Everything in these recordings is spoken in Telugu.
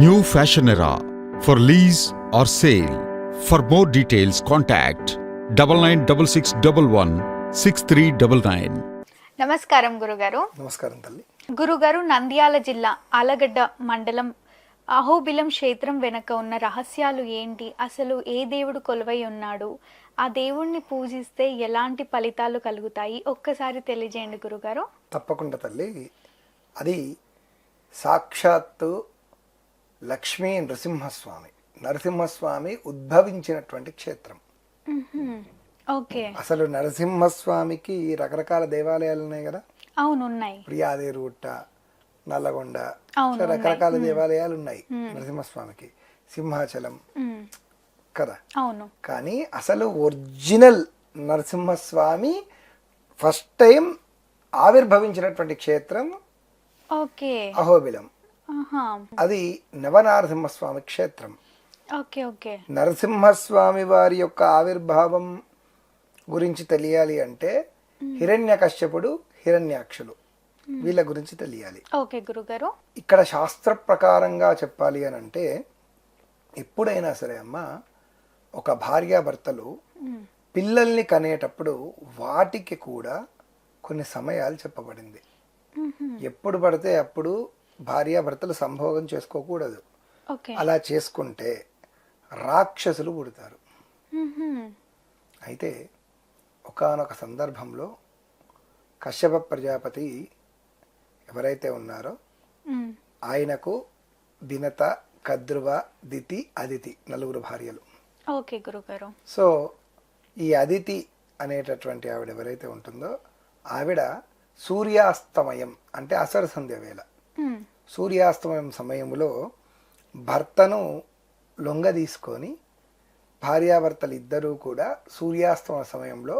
New Fashion Era. For lease or sale. For more details, contact double nine double six double one six three double nine. నమస్కారం గురుగారు. నమస్కారం తల్లి. గురుగారు నంద్యాల జిల్లా ఆలగడ్డ మండలం అహోబిలం క్షేత్రం వెనక ఉన్న రహస్యాలు ఏంటి? అసలు ఏ దేవుడు కొలువై ఉన్నాడు? ఆ దేవుణ్ణి పూజిస్తే ఎలాంటి ఫలితాలు కలుగుతాయి? ఒక్కసారి తెలియజేయండి గురుగారు. తప్పకుండా తల్లి. అది సాక్షాత్తు లక్ష్మీ నరసింహస్వామి నరసింహస్వామి ఉద్భవించినటువంటి క్షేత్రం. ఓకే. అసలు నరసింహస్వామికి రకరకాల దేవాలయాలు ఉన్నాయి కదా? అవును ఉన్నాయి. ప్రియాదేరుగుట్ట నల్లగొండ రకరకాల దేవాలయాలు ఉన్నాయి నరసింహస్వామికి. సింహాచలం. కదా? అవును. కానీ అసలు ఒరిజినల్ నరసింహస్వామి ఫస్ట్ టైం ఆవిర్భవించినటువంటి క్షేత్రం ఓకే. అహోబిలం. అది నవనారసింహస్వామి క్షేత్రం. Okay okay. నరసింహస్వామి వారి యొక్క ఆవిర్భావం గురించి తెలియాలి అంటే హిరణ్యకశ్యపుడు హిరణ్యాక్షులు వీళ్ళ గురించి తెలియాలి. ఓకే గురుగారు. ఇక్కడ శాస్త్ర ప్రకారంగా చెప్పాలి అని అంటే ఎప్పుడైనా సరే అమ్మ ఒక భార్యాభర్తలు పిల్లల్ని కనేటప్పుడు వాటికి కూడా కొన్ని సమయాలు చెప్పబడింది. ఎప్పుడు పడితే అప్పుడు భార్యాభర్తలు సంభోగం చేసుకోకూడదు అలా చేసుకుంటే రాక్షసులు పుడతారు. అయితే ఒకానొక సందర్భంలో కశ్యప ప్రజాపతి ఎవరైతే ఉన్నారో. ఆయనకు దినత కద్రువ దితి అదితి నలుగురు భార్యలు ఓకే గురుగారు సో ఈ అదితి అనేటటువంటి ఆవిడ ఎవరైతే ఉంటుందో ఆవిడ సూర్యాస్తమయం అంటే అసర సంధ్య వేళ. సూర్యాస్తమయం సమయంలో భర్తను లొంగ తీసుకొని భార్యాభర్తలు ఇద్దరూ కూడా సూర్యాస్తమయ సమయంలో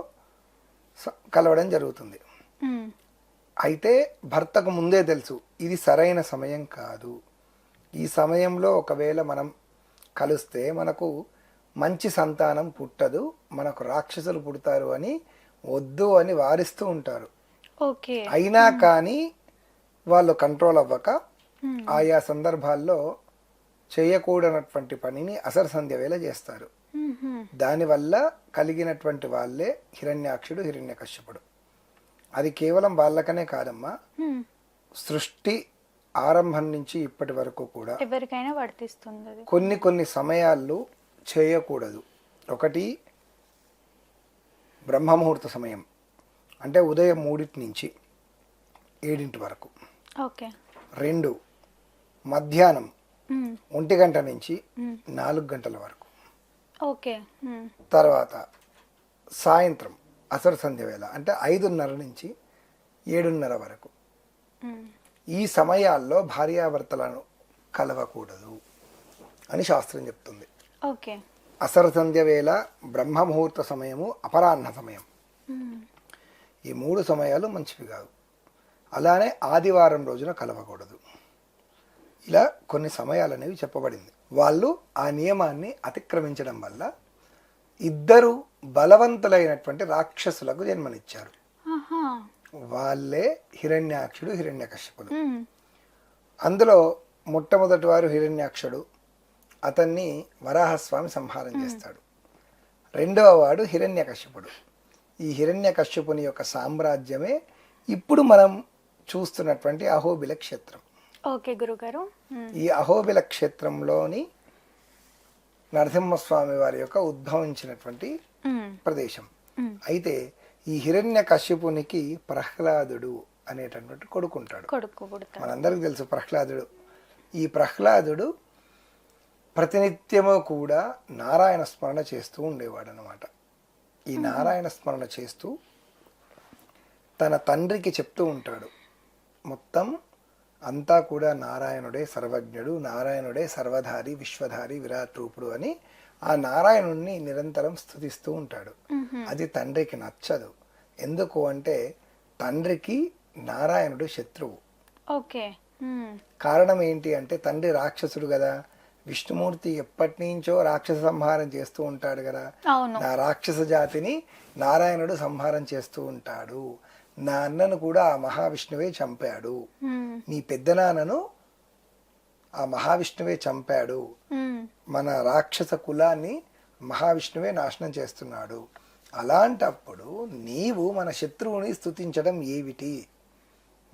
కలవడం జరుగుతుంది. అయితే భర్తకు ముందే తెలుసు ఇది సరైన సమయం కాదు ఈ సమయంలో ఒకవేళ మనం కలిస్తే మనకు మంచి సంతానం పుట్టదు మనకు రాక్షసులు పుడతారు అని వద్దు అని వారిస్తూ ఉంటారు ఓకే అయినా కానీ వాళ్ళు కంట్రోల్ అవ్వక. ఆయా సందర్భాల్లో చేయకూడనటువంటి పనిని అసర సంధ్య వేళ చేస్తారు. దానివల్ల కలిగినటువంటి వాళ్ళే హిరణ్యాక్షుడు హిరణ్యకశ్యపుడు. అది కేవలం వాళ్ళకనే కాదమ్మా. మ్మ్. సృష్టి ఆరంభం నుంచి ఇప్పటి వరకు కూడా ఎవరికైనా వర్తిస్తుంది కొన్ని కొన్ని సమయాల్లో చేయకూడదు. ఒకటి బ్రహ్మముహూర్త సమయం. అంటే ఉదయం మూడింటి నుంచి ఏడింటి వరకు. ఓకే. రెండు మధ్యాహ్నం. ఒంటి గంట నుంచి నాలుగు గంటల వరకు. ఓకే. తర్వాత సాయంత్రం అసర సంధ్య వేళ అంటే ఐదున్నర నుంచి ఏడున్నర వరకు. ఈ సమయాల్లో భార్యాభర్తలను కలవకూడదు అని శాస్త్రం చెప్తుంది. ఓకే. అసర సంధ్య వేళ బ్రహ్మ ముహూర్త సమయము అపరాహ్న సమయం. ఈ మూడు సమయాలు మంచివి కాదు. అలానే ఆదివారం రోజున కలవకూడదు. ఇలా కొన్ని సమయాలు అనేవి చెప్పబడింది. వాళ్ళు ఆ నియమాన్ని అతిక్రమించడం వల్ల ఇద్దరు బలవంతులైనటువంటి రాక్షసులకు జన్మనిచ్చారు. వాళ్ళే హిరణ్యాక్షుడు హిరణ్యకశ్యపుడు. అందులో మొట్టమొదటి వారు హిరణ్యాక్షుడు. అతన్ని వరాహస్వామి సంహారం చేస్తాడు. రెండవ వాడు హిరణ్యకశ్యపుడు. ఈ హిరణ్యకశ్యపుని యొక్క సామ్రాజ్యమే ఇప్పుడు మనం చూస్తున్నటువంటి అహోబిల క్షేత్రం. ఓకే గురుగారు. ఈ అహోబిల క్షేత్రంలోని నరసింహస్వామి వారి యొక్క ఉద్భవించినటువంటి. ప్రదేశం. అయితే ఈ హిరణ్య కశ్యపునికి ప్రహ్లాదుడు అనేటటువంటి కొడుకుంటాడు. మనందరికి తెలుసు ప్రహ్లాదుడు. ఈ ప్రహ్లాదుడు ప్రతినిత్యము కూడా నారాయణ స్మరణ చేస్తూ ఉండేవాడు అనమాట ఈ నారాయణ స్మరణ చేస్తూ తన తండ్రికి చెప్తూ ఉంటాడు. మొత్తం అంతా కూడా నారాయణుడే సర్వజ్ఞుడు నారాయణుడే సర్వధారి విశ్వధారి విరాట్ రూపుడు అని ఆ నారాయణుణ్ణి నిరంతరం స్థుతిస్తూ ఉంటాడు. అది తండ్రికి నచ్చదు. ఎందుకు అంటే తండ్రికి నారాయణుడు శత్రువు. ఓకే. కారణం ఏంటి అంటే తండ్రి రాక్షసుడు కదా. విష్ణుమూర్తి ఎప్పటి నుంచో రాక్షస సంహారం చేస్తూ ఉంటాడు కదా. నా రాక్షస జాతిని నారాయణుడు సంహారం చేస్తూ ఉంటాడు. నా అన్నను కూడా ఆ మహావిష్ణువే చంపాడు. నీ పెద్దనాన్నను ఆ మహావిష్ణువే చంపాడు. మన రాక్షస కులాన్ని మహావిష్ణువే నాశనం చేస్తున్నాడు. అలాంటప్పుడు నీవు మన శత్రువుని స్తుతించడం ఏమిటి?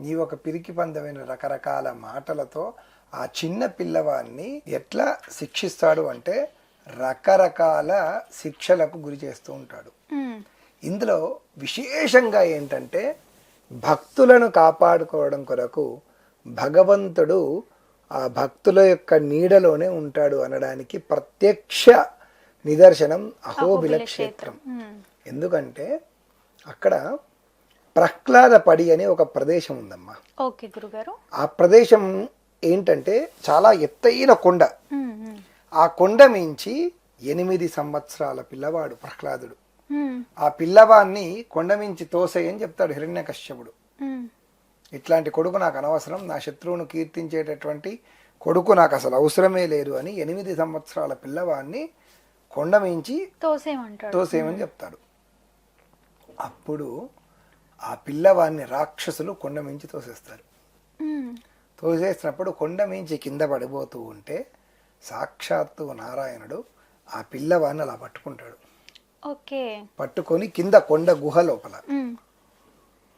నీవు ఒక పిరికి పందమైన రకరకాల మాటలతో ఆ చిన్న పిల్లవాడిని ఎట్లా శిక్షిస్తాడు అంటే రకరకాల శిక్షలకు గురి చేస్తూ ఉంటాడు. ఇందులో విశేషంగా ఏంటంటే భక్తులను కాపాడుకోవడం కొరకు భగవంతుడు ఆ భక్తుల యొక్క నీడలోనే ఉంటాడు అనడానికి ప్రత్యక్ష నిదర్శనం అహోబిల క్షేత్రం ఎందుకంటే అక్కడ ప్రహ్లాద పడి అనే ఒక ప్రదేశం ఉందమ్మా. ఓకే గురుగారు. ఆ ప్రదేశం ఏంటంటే చాలా ఎత్తైన కొండ. ఆ కొండ మించి ఎనిమిది సంవత్సరాల పిల్లవాడు ప్రహ్లాదుడు. ఆ పిల్లవాన్ని కొండ మించి తోసేయని చెప్తాడు హిరణ్యకశ్యపుడు ఇట్లాంటి కొడుకు నాకు అనవసరం. నా శత్రువును కీర్తించేటటువంటి కొడుకు నాకు అసలు అవసరమే లేదు అని ఎనిమిది సంవత్సరాల పిల్లవాడిని కొండ మించి తోసేయమంటాడు. తోసేయమని చెప్తాడు. అప్పుడు ఆ పిల్లవాడిని రాక్షసులు కొండ మించి తోసేస్తారు. తోసేసినప్పుడు కొండ మించి కింద పడిపోతూ ఉంటే సాక్షాత్తు నారాయణుడు ఆ పిల్లవాడిని అలా పట్టుకుంటాడు. పట్టుకొని కింద కొండ గుహ లోపల.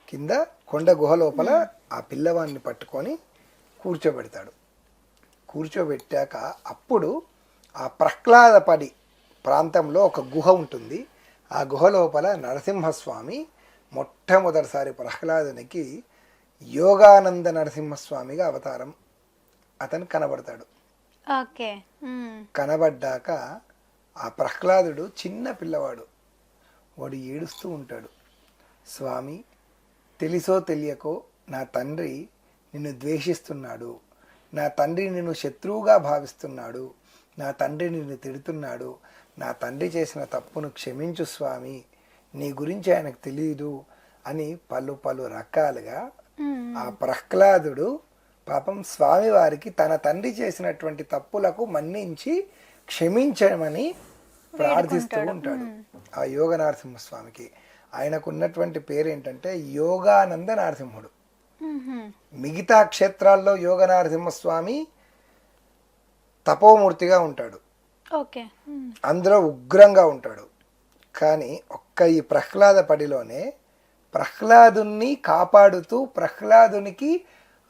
కింద కొండ గుహ లోపల ఆ పిల్లవాడిని పట్టుకొని కూర్చోబెడతాడు. కూర్చోబెట్టాక అప్పుడు ఆ ప్రహ్లాదపడి ప్రాంతంలో ఒక గుహ ఉంటుంది. ఆ గుహ లోపల నరసింహస్వామి మొట్టమొదటిసారి ప్రహ్లాదునికి యోగానంద నరసింహస్వామిగా అవతారం అతను కనబడతాడు. కనబడ్డాక ఆ ప్రహ్లాదుడు చిన్న పిల్లవాడు. వాడు ఏడుస్తూ ఉంటాడు. స్వామి తెలిసో తెలియకో నా తండ్రి నిన్ను ద్వేషిస్తున్నాడు. నా తండ్రి నిన్ను శత్రువుగా భావిస్తున్నాడు. నా తండ్రి నిన్ను తిడుతున్నాడు. నా తండ్రి చేసిన తప్పును క్షమించు స్వామి. నీ గురించి ఆయనకు తెలియదు అని పలు పలు రకాలుగా ఆ ప్రహ్లాదుడు పాపం స్వామివారికి తన తండ్రి చేసినటువంటి తప్పులకు మన్నించి క్షమించమని ప్రార్థిస్తూ ఉంటాడు. ఆ యోగ నరసింహస్వామికి ఆయనకు ఉన్నటువంటి పేరు ఏంటంటే యోగానంద నరసింహుడు మిగతా క్షేత్రాల్లో యోగ నరసింహస్వామి తపోమూర్తిగా ఉంటాడు. అందులో ఉగ్రంగా ఉంటాడు. కానీ ఒక్క ఈ ప్రహ్లాద పడిలోనే ప్రహ్లాదుని కాపాడుతూ ప్రహ్లాదునికి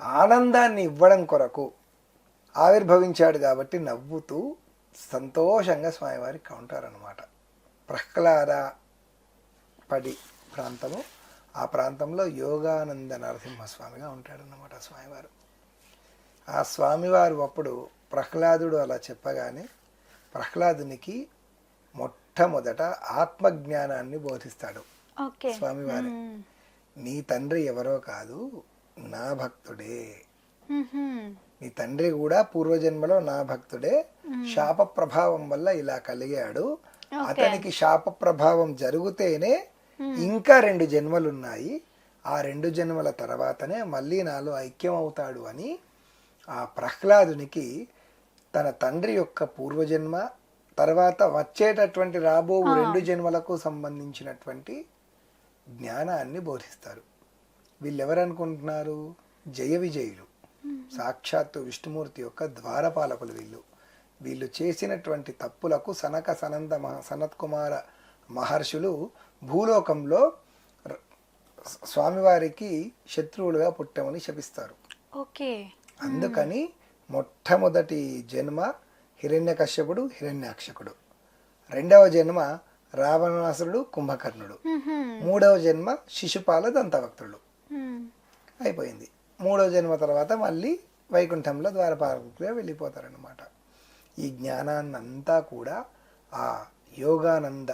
ఆనందాన్ని ఇవ్వడం కొరకు ఆవిర్భవించాడు కాబట్టి నవ్వుతూ సంతోషంగా స్వామివారికి ఉంటారనమాట ప్రహ్లాద పడి ప్రాంతము ఆ ప్రాంతంలో యోగానంద నరసింహస్వామిగా ఉంటాడన్నమాట స్వామివారు. ఆ స్వామివారు అప్పుడు ప్రహ్లాదుడు అలా చెప్పగానే ప్రహ్లాదునికి మొట్టమొదట ఆత్మజ్ఞానాన్ని బోధిస్తాడు స్వామివారే. నీ తండ్రి ఎవరో కాదు నా భక్తుడే. నీ తండ్రి కూడా పూర్వజన్మలో నా భక్తుడే. శాప ప్రభావం వల్ల ఇలా కలిగాడు. అతనికి శాప ప్రభావం జరిగితేనే ఇంకా రెండు జన్మలు ఉన్నాయి ఆ రెండు జన్మల తర్వాతనే మళ్ళీ నాలో ఐక్యం అవుతాడు అని ఆ ప్రహ్లాదునికి తన తండ్రి యొక్క పూర్వజన్మ తర్వాత వచ్చేటటువంటి రాబో రెండు జన్మలకు సంబంధించినటువంటి జ్ఞానాన్ని బోధిస్తారు. వీళ్ళెవరు అనుకుంటున్నారు జయ విజయులు. సాక్షాత్తు విష్ణుమూర్తి యొక్క ద్వారపాలకులు వీళ్ళు. వీళ్ళు చేసినటువంటి తప్పులకు సనక సనంద మహ సనత్ కుమార మహర్షులు భూలోకంలో స్వామివారికి శత్రువులుగా పుట్టమని శపిస్తారు. ఓకే. అందుకని మొట్టమొదటి జన్మ హిరణ్యకశ్యపుడు హిరణ్యాక్షకుడు. రెండవ జన్మ రావణాసురుడు కుంభకర్ణుడు. మూడవ జన్మ శిశుపాల దంతభక్తుడు ఉమ్, అయిపోయింది. మూడవ జన్మ తర్వాత మళ్ళీ వైకుంఠంలో ద్వారపాలకులుగా వెళ్ళిపోతారన్నమాట. ఈ జ్ఞానాన్నంతా కూడా ఆ యోగానంద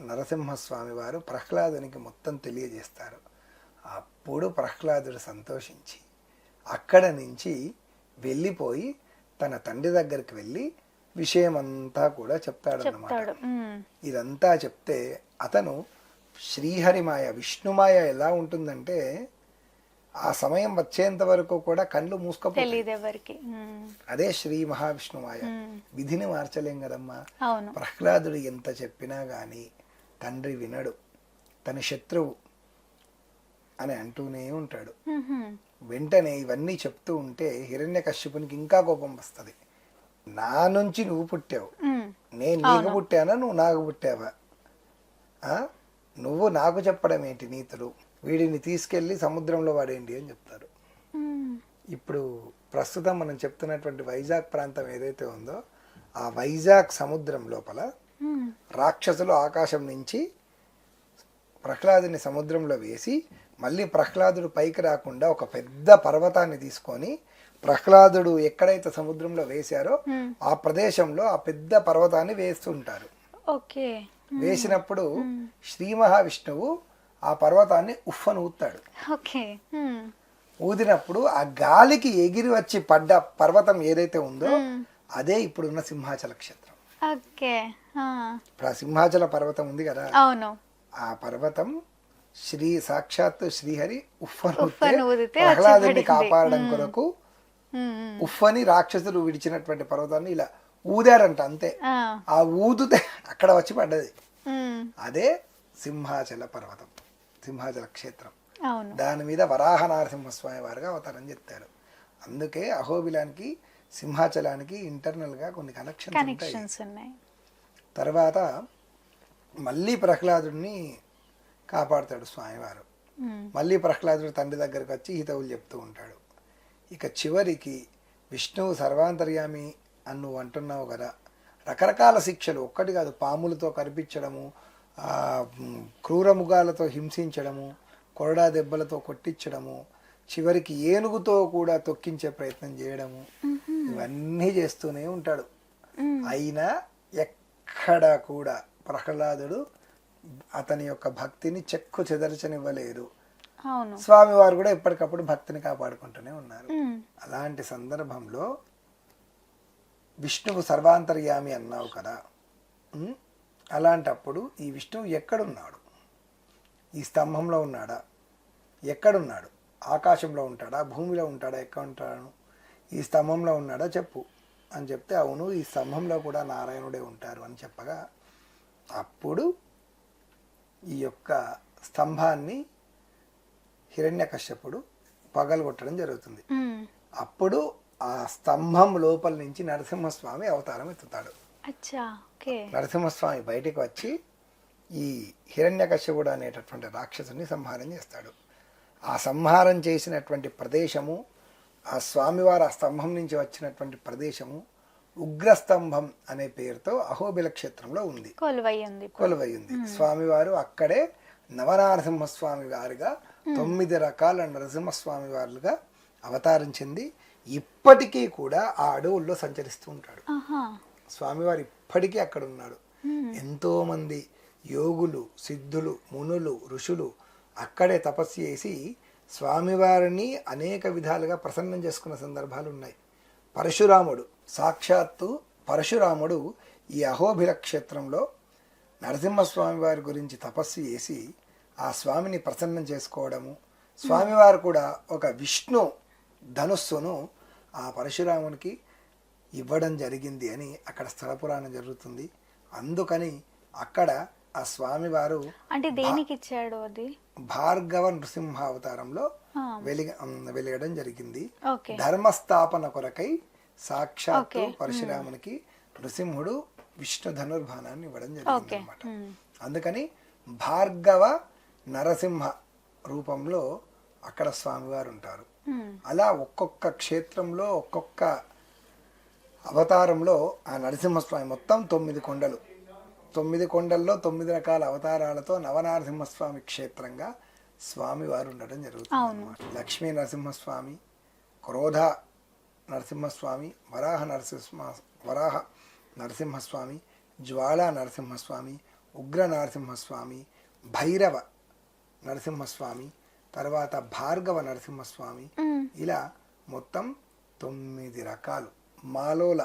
నరసింహస్వామి వారు ప్రహ్లాదునికి మొత్తం తెలియజేస్తారు. అప్పుడు ప్రహ్లాదుడు సంతోషించి అక్కడ నుంచి వెళ్ళిపోయి తన తండ్రి దగ్గరికి వెళ్ళి విషయమంతా కూడా చెప్తాడన్నమాట. ఇదంతా చెప్తే అతను శ్రీహరిమాయ విష్ణుమాయ ఎలా ఉంటుందంటే ఆ సమయం వచ్చేంత వరకు కూడా కళ్ళు ఉమ్, అదే శ్రీ మహావిష్ణుమాయ విధిని మార్చలేం కదమ్మా. ప్రహ్లాదుడు ఎంత చెప్పినా గాని తండ్రి వినడు. తన శత్రువు అని అంటూనే ఉంటాడు. వెంటనే ఇవన్నీ చెప్తూ ఉంటే హిరణ్య కశ్యపునికి ఇంకా కోపం వస్తుంది. నా నుంచి నువ్వు పుట్టావు. నేను నీకు పుట్టానా? నువ్వు నాకు పుట్టావా? ఆ? నువ్వు నాకు చెప్పడం ఏంటి నీతులు? వీడిని తీసుకెళ్ళి సముద్రంలో వాడేంటి అని చెప్తారు. ఇప్పుడు ప్రస్తుతం మనం చెప్తున్నటువంటి వైజాగ్ ప్రాంతం ఏదైతే ఉందో ఆ వైజాగ్ సముద్రం లోపల. రాక్షసులు ఆకాశం నుంచి ప్రహ్లాదుని సముద్రంలో వేసి మళ్ళీ ప్రహ్లాదుడు పైకి రాకుండా ఒక పెద్ద పర్వతాన్ని తీసుకొని ప్రహ్లాదుడు ఎక్కడైతే సముద్రంలో వేశారో. ఆ ప్రదేశంలో ఆ పెద్ద పర్వతాన్ని వేస్తుంటారు ఓకే వేసినప్పుడు శ్రీ మహావిష్ణువు ఆ పర్వతాన్ని ఉఫ్ఫను ఊతాడు. ఊదినప్పుడు ఆ గాలికి ఎగిరి వచ్చి పడ్డ పర్వతం ఏదైతే ఉందో అదే ఇప్పుడున్న సింహాచల క్షేత్రం. ఇప్పుడు ఆ సింహాచల పర్వతం ఉంది కదా ఆ పర్వతం శ్రీ సాక్షాత్ శ్రీహరి ఉఫ్ఫను ప్రహ్లాదుని. కాపాడడం కొరకు. ఉఫ్ఫని రాక్షసులు విడిచినటువంటి పర్వతాన్ని ఇలా ఊదారంట అంతే ఆ. ఊదితే అక్కడ వచ్చి పడ్డది. అదే సింహాచల పర్వతం సింహాచల క్షేత్రం. దాని మీద వరాహ నరసింహస్వామి వారుగా అవతారం చెప్తారు. అందుకే అహోబిలానికి సింహాచలానికి ఇంటర్నల్గా కొన్ని కనెక్షన్స్ ఉంటాయి. తర్వాత మళ్ళీ ప్రహ్లాదుడిని కాపాడుతాడు స్వామివారు. మళ్ళీ ప్రహ్లాదుడు తండ్రి దగ్గరకు వచ్చి హితవులు చెప్తూ ఉంటాడు. ఇక చివరికి విష్ణువు సర్వాంతర్యామి అని నువ్వు అంటున్నావు కదా రకరకాల శిక్షలు ఒక్కటి కాదు పాములతో కనిపించడము క్రూరముగాలతో హింసించడము కొరడా దెబ్బలతో కొట్టించడము చివరికి ఏనుగుతో కూడా తొక్కించే ప్రయత్నం చేయడము ఇవన్నీ చేస్తూనే ఉంటాడు. అయినా ఎక్కడ కూడా ప్రహ్లాదుడు అతని యొక్క భక్తిని చెక్కు చెదరచనివ్వలేదు. అవును. స్వామివారు కూడా ఎప్పటికప్పుడు భక్తిని కాపాడుకుంటూనే ఉన్నారు. అలాంటి సందర్భంలో విష్ణువు సర్వాంతర్యామి అన్నావు కదా? అలాంటప్పుడు ఈ విష్ణువు ఎక్కడున్నాడు? ఈ స్తంభంలో ఉన్నాడా? ఎక్కడున్నాడు? ఆకాశంలో ఉంటాడా? భూమిలో ఉంటాడా? ఎక్కడ ఉంటాడు? ఈ స్తంభంలో ఉన్నాడా? చెప్పు. అని చెప్తే అవును ఈ స్తంభంలో కూడా నారాయణుడే ఉంటారు అని చెప్పగా అప్పుడు ఈ యొక్క స్తంభాన్ని హిరణ్యకశ్యపుడు పగలగొట్టడం జరుగుతుంది. అప్పుడు ఆ స్తంభం లోపల నుంచి నరసింహస్వామి అవతారం ఎత్తుతాడు. నరసింహస్వామి బయటికి వచ్చి ఈ హిరణ్యకశ్యపుడు అనేటటువంటి రాక్షసుని సంహారం చేస్తాడు. ఆ సంహారం చేసినటువంటి ప్రదేశము ఆ స్వామివారు ఆ స్తంభం నుంచి వచ్చినటువంటి ప్రదేశము ఉగ్రస్తంభం అనే పేరుతో అహోబిల క్షేత్రంలో ఉంది. కొలువై ఉంది కొలువై ఉంది. స్వామివారు అక్కడే నవనరసింహస్వామి వారిగా తొమ్మిది రకాల నరసింహస్వామి వారులుగా అవతారం చెంది ఇప్పటికీ కూడా ఆ అడవుల్లో సంచరిస్తూ ఉంటాడు. స్వామివారు ఇప్పటికీ అక్కడ ఉన్నాడు ఎంతోమంది యోగులు సిద్ధులు మునులు ఋషులు అక్కడే తపస్సు చేసి స్వామివారిని అనేక విధాలుగా ప్రసన్నం చేసుకున్న సందర్భాలు ఉన్నాయి పరశురాముడు సాక్షాత్తు పరశురాముడు ఈ అహోభిల క్షేత్రంలో నరసింహస్వామి వారి గురించి తపస్సు చేసి ఆ స్వామిని ప్రసన్నం చేసుకోవడము స్వామివారు కూడా ఒక విష్ణు ధనుస్సును ఆ పరశురామునికి ఇవ్వడం జరిగింది అని అక్కడ స్థల పురాణం జరుగుతుంది అందుకని అక్కడ ఆ స్వామివారు అంటే దేనికి ఇచ్చాడు అది భార్గవ నృసింహ అవతారంలో. వెలిగ వెలగడం జరిగింది ధర్మస్థాపన కొరకై సాక్షాత్తు ఓకే. పరశురామునికి నృసింహుడు విష్ణు ధనుర్బాణాన్ని ఇవ్వడం జరిగింది అనమాట. అందుకని భార్గవ నరసింహ రూపంలో అక్కడ స్వామివారు ఉంటారు. అలా ఒక్కొక్క క్షేత్రంలో ఒక్కొక్క అవతారంలో ఆ నరసింహస్వామి మొత్తం తొమ్మిది కొండలు. తొమ్మిది కొండల్లో తొమ్మిది రకాల అవతారాలతో నవనరసింహస్వామి క్షేత్రంగా స్వామివారు ఉండడం జరుగుతుంది అన్నమాట లక్ష్మీ నరసింహస్వామి క్రోధ నరసింహస్వామి వరాహ నరసింహ వరాహ నరసింహస్వామి జ్వాలా నరసింహస్వామి ఉగ్ర నరసింహస్వామి భైరవ నరసింహస్వామి తర్వాత భార్గవ నరసింహస్వామి. ఇలా మొత్తం తొమ్మిది రకాలు. మాలోల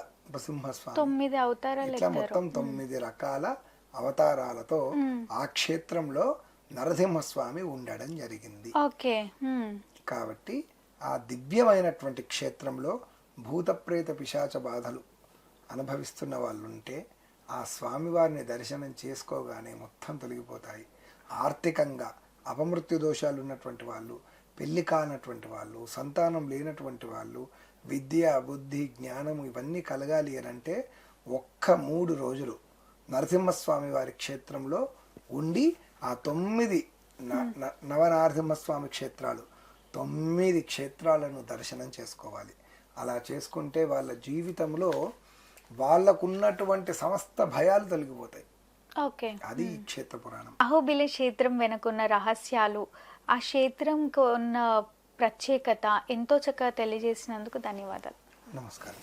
తొమ్మిది అవతారాలు ఇట్లా మొత్తం తొమ్మిది రకాల అవతారాలతో ఆ క్షేత్రంలో నరసింహస్వామి ఉండడం జరిగింది. ఓకే. కాబట్టి ఆ దివ్యమైనటువంటి క్షేత్రంలో భూతప్రేత పిశాచ బాధలు అనుభవిస్తున్న వాళ్ళు ఉంటే ఆ స్వామివారిని దర్శనం చేసుకోగానే మొత్తం తొలగిపోతాయి. ఆర్థికంగా అపమృత్యు దోషాలు ఉన్నటువంటి వాళ్ళు పెళ్ళి కానటువంటి వాళ్ళు సంతానం లేనటువంటి వాళ్ళు విద్య బుద్ధి జ్ఞానము ఇవన్నీ కలగాలి అని అంటే ఒక్క మూడు రోజులు నరసింహస్వామి వారి క్షేత్రంలో ఉండి ఆ తొమ్మిది నవనరసింహస్వామి క్షేత్రాలు తొమ్మిది క్షేత్రాలను దర్శనం చేసుకోవాలి. అలా చేసుకుంటే వాళ్ళ జీవితంలో వాళ్ళకున్నటువంటి సమస్త భయాలు తొలగిపోతాయి. ఓకే. అది క్షేత్ర పురాణం. అహోబిల క్షేత్రం వెనుకున్న రహస్యాలు ఆ క్షేత్రంకు ఉన్న ప్రత్యేకత ఎంతో చక్కగా తెలియజేసినందుకు ధన్యవాదాలు. నమస్కారం.